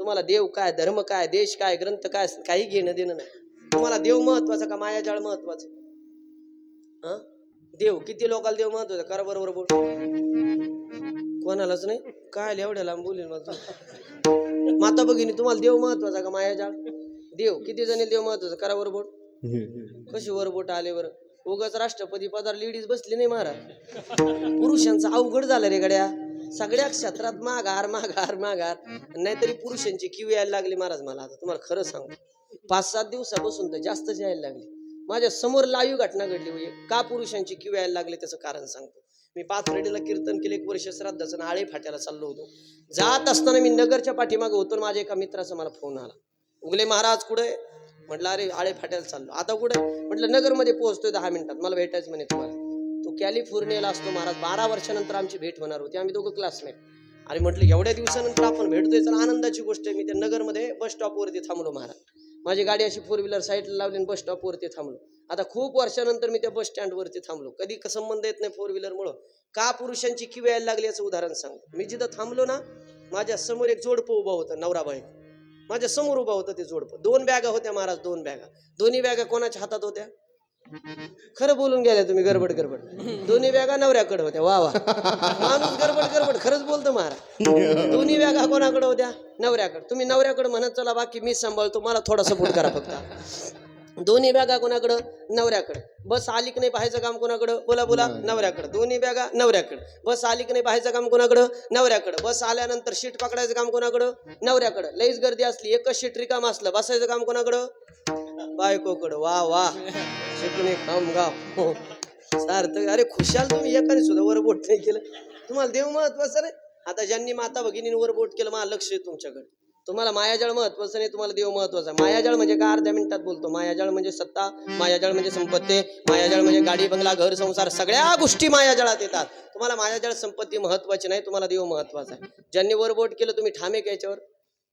तुम्हाला देव काय धर्म काय देश काय ग्रंथ काय काही घेणं देणं नाही. तुम्हाला देव महत्त्वाचा का मायाजाळ महत्वाचं? हा? देव किती लोकांना देव महत्त्वाचा? करा बरोबर बोल कोणालाच नाही? काय एवढ्या लांब बोलील मग माता भगिनी तुम्हाला देव महत्त्वाचा का मायाजाळ? देव किती जणी देव महत्त्वाचा? करा बरोबर कशी वरबोट आले बरं? उगाच राष्ट्रपती पदार लेडीज बसली नाही महाराज. पुरुषांचा अवघड झालं रे गड्या. सगळ्या क्षेत्रात माघार माघार माघार. नाहीतरी पुरुषांची किव यायला लागली महाराज मला. आता तुम्हाला खरं सांगतो. पाच सात दिवसापासून तर जास्तच यायला लागली. माझ्यासमोर लाईव्ह घटना घडली म्हणजे का पुरुषांची किव यायला लागली त्याचं कारण सांगतो. मी पाच रेडीला कीर्तन केले एक वर्ष श्राद्धाचं आळे फाट्याला चाललो होतो. जात असताना मी नगरच्या पाठीमागे होतो माझ्या एका मित्राचा मला फोन आला. उगले महाराज कुठे म्हटलं अरे आळे फाट्याला चाललो. आता कुठे म्हटलं नगरमध्ये पोहोचतोय दहा मिनिटात. मला भेटायचं म्हणे तुम्हाला. तो कॅलिफोर्नियाला असतो महाराज. बारा वर्षानंतर आमची भेट होणार होती. आम्ही दोघं क्लासमेट अरे म्हटलं एवढ्या दिवसानंतर आपण भेटतोय तर आनंदाची गोष्ट आहे. मी त्या नगरमध्ये बस स्टॉपवरती थांबलो महाराज. माझी गाडी अशी फोर व्हीलर साईडला लावली आणि बस स्टॉपवरती थांबलो. आता खूप वर्षानंतर मी त्या बस स्टँडवरती थांबलो. कधी संबंध येत नाही फोर व्हीलरमुळं का पुरुषांची किव यायला लागली याचं उदाहरण सांगतो. मी जिथं थांबलो ना माझ्यासमोर एक जोडपं उभा होतं नवरा बाई माझ्यासमोर उभा होतं ते जोडपं. दोन बॅगा होत्या महाराज दोन बॅगा. दोन्ही बॅगा कोणाच्या हातात होत्या? खरं बोलून गेल्या तुम्ही गडबड गडबड. दोन्ही बॅगा नवऱ्याकडे होत्या वा वा. माणूस गडबड गडबड खरंच बोलतो महाराज. दोन्ही बॅगा कोणाकडे होत्या? नवऱ्याकडे. तुम्ही नवऱ्याकडे म्हणत चला बाकी मी सांभाळतो मला थोडा सपोर्ट करा फक्त. दोन्ही बॅगा कोणाकडं? नवऱ्याकडे. बस आली की नाही पाहायचं काम कोणाकडं? बोला बोला नवऱ्याकडे. दोन्ही बॅगा नवऱ्याकडे. बस आली की नाही पाहायचं काम कोणाकडं? नवऱ्याकडे. बस आल्यानंतर शीट पकडायचं काम कोणाकडं? नवऱ्याकडं. लईच गर्दी असली एकच शीट रिकाम असलं बसायचं काम कोणाकडं? बायकोकडं वा वा. शिकणे खामगाव हो. सार्थक. अरे खुशाल तुम्ही एकाने सुद्धा वर बोट नाही केलं. तुम्हाला देव महत्वाचं नाही. आता ज्यांनी माता भगिनीने वर बोट केलं मला लक्ष आहे तुमच्याकडे. तुम्हाला मायाजळ महत्वाचं नाही तुम्हाला देव महत्त्वाचा मायाजळ म्हणजे काय? अर्ध्या मिनिटात बोलतो. मायाजाळ म्हणजे सत्ता मायाजळ म्हणजे संपत्ती मायाजळ म्हणजे गाडी बंगला घर संसार. सगळ्या गोष्टी मायाजळात येतात. तुम्हाला मायाजळ संपत्ती महत्वाची नाही तुम्हाला देव महत्त्वाचा आहे. ज्यांनी वर बोट केलं तुम्ही ठामे घ्यायच्यावर याच्यावर?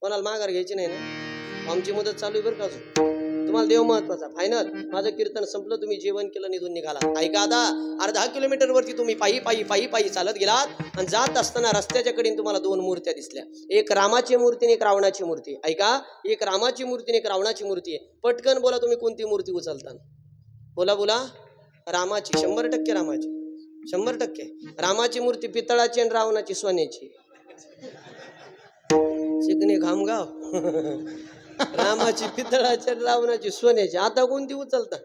कोणाला माघार घ्यायची नाही ना? आमची मुदत चालू आहे बरं का अजून? तुम्हाला देव महत्त्वाचा फायनल माझं कीर्तन संपलं तुम्ही जेवण केलं निघून निघाला. ऐका आता अर्धा किलोमीटर वरती तुम्ही पायी पायी पायी पायी चालत गेलात आणि जात असताना रस्त्याच्या कडेने तुम्हाला दोन मूर्त्या दिसल्या. एक रामाची मूर्ती आणि एक रावणाची मूर्ती. ऐका एक रामाची मूर्ती आणि एक रावणाची मूर्ती आहे. पटकन बोला तुम्ही कोणती मूर्ती उचलता. बोला बोला. रामाची शंभर टक्के रामाची. शंभर टक्के. रामाची मूर्ती पितळाची आणि रावणाची सोन्याची. शिकणे घामगाव. रामाची पितळाची लावणाची सोन्याची. आता कोणती उचलता?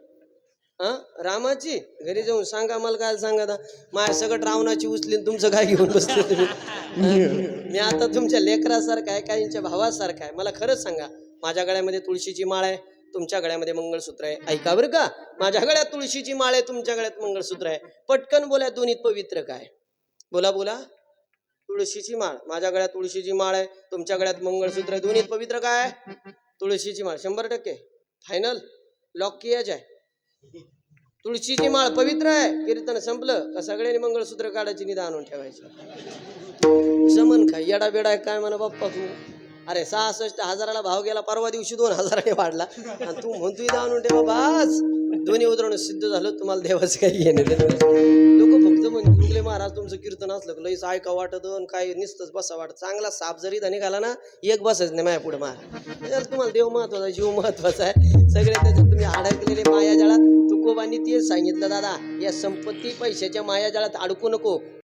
हा? रामाची? घरी जाऊन सांगा मला काय सांगा आता? माझ्या सगळं रावणाची उचली तुमचं काय घेऊन बसले तुम्ही? मी आता तुमच्या लेकरासारखा आहे काहींच्या भावासारखा आहे. मला खरंच सांगा माझ्या गळ्यामध्ये तुळशीची माळ आहे तुमच्या गळ्यामध्ये मंगळसूत्र आहे. ऐका बरं का? माझ्या गळ्यात तुळशीची माळ आहे तुमच्या गळ्यात मंगळसूत्र आहे. पटकन बोला दोन्हीत पवित्र काय? बोला बोला. तुळशीची माळ. माझ्या गळ्यात तुळशीची माळ आहे तुमच्या गळ्यात मंगळसूत्र आहे. दोन्हीत पवित्र काय? तुळशीची माळ शंभर टक्के. फायनल लॉक कियाच आहे तुळशीची माळ पवित्र आहे. कीर्तन संपलं का सगळ्यांनी मंगळसूत्र काढायची निदा आणून ठेवायचं? समन काय येडा बेडा आहे काय म्हणा बाप्पा तू? अरे सहासष्ट हजाराला भाव गेला परवा दिवशी दोन हजाराने वाढला. आणि तू म्हणतोय आणून ठेवा बास दोन्ही उतरवणं सिद्ध झालं तुम्हाला देवाचं काही घेणं लोक फक्त म्हणजे महाराज तुमचं कीर्तन असलं की लईच ऐका वाटत काय निसतच बसा वाटत. चांगला साप जरी त्याने घाला ना एक बसच नाही माझ्या पुढे महाराज तुम्हाला देव महत्त्वाचा जीव महत्त्वाचा आहे. सगळे त्याच्यात तुम्ही अडकलेले मायाजाळात. तुकोबांनी तेच सांगितलं दादा या संपत्ती पैशाच्या मायाजाळात अडकू नको.